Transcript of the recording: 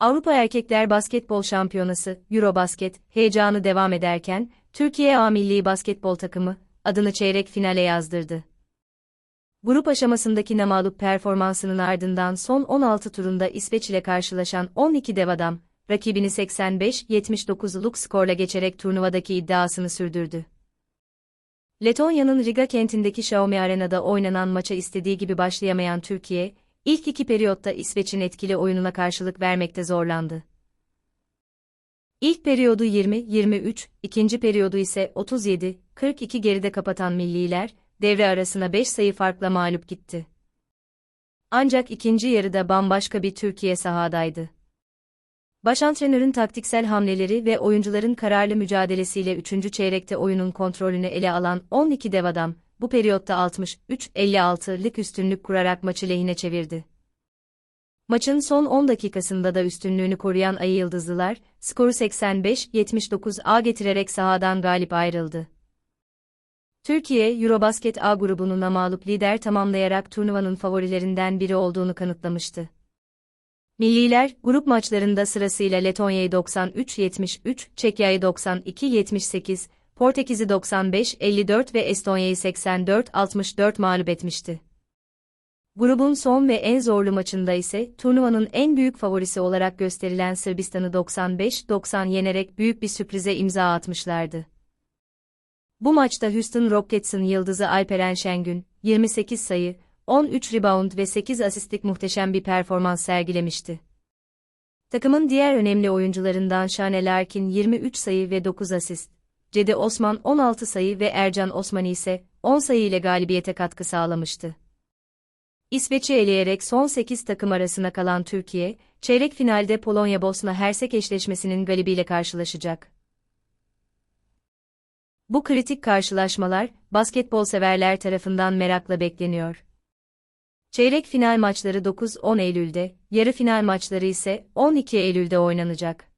Avrupa Erkekler Basketbol Şampiyonası, Eurobasket, heyecanı devam ederken, Türkiye A Milli Basketbol Takımı, adını çeyrek finale yazdırdı. Grup aşamasındaki namalup performansının ardından son 16 turunda İsveç ile karşılaşan 12 dev adam, rakibini 85-79'luk skorla geçerek turnuvadaki iddiasını sürdürdü. Letonya'nın Riga kentindeki Xiaomi Arena'da oynanan maça istediği gibi başlayamayan Türkiye, ilk iki periyotta İsveç'in etkili oyununa karşılık vermekte zorlandı. İlk periyodu 20-23, ikinci periyodu ise 37-42 geride kapatan milliler, devre arasına 5 sayı farkla mağlup gitti. Ancak ikinci yarıda bambaşka bir Türkiye sahadaydı. Başantrenörün taktiksel hamleleri ve oyuncuların kararlı mücadelesiyle 3. çeyrekte oyunun kontrolünü ele alan 12 dev adam, bu periyotta 63-56'lık üstünlük kurarak maçı lehine çevirdi. Maçın son 10 dakikasında da üstünlüğünü koruyan Ayı Yıldızlılar, skoru 85-79'a getirerek sahadan galip ayrıldı. Türkiye, Eurobasket A grubunun mağlup lider tamamlayarak turnuvanın favorilerinden biri olduğunu kanıtlamıştı. Milliler, grup maçlarında sırasıyla Letonya'yı 93-73, Çekya'yı 92-78, Portekiz'i 95-54 ve Estonya'yı 84-64 mağlup etmişti. Grubun son ve en zorlu maçında ise turnuvanın en büyük favorisi olarak gösterilen Sırbistan'ı 95-90 yenerek büyük bir sürprize imza atmışlardı. Bu maçta Houston Rockets'ın yıldızı Alperen Şengün, 28 sayı, 13 rebound ve 8 asistlik muhteşem bir performans sergilemişti. Takımın diğer önemli oyuncularından Shane Larkin 23 sayı ve 9 asist, Cedi Osman 16 sayı ve Ercan Osmani ise 10 sayı ile galibiyete katkı sağlamıştı. İsveç'i eleyerek son 8 takım arasına kalan Türkiye, çeyrek finalde Polonya-Bosna Hersek eşleşmesinin galibiyle karşılaşacak. Bu kritik karşılaşmalar, basketbol severler tarafından merakla bekleniyor. Çeyrek final maçları 9-10 Eylül'de, yarı final maçları ise 12 Eylül'de oynanacak.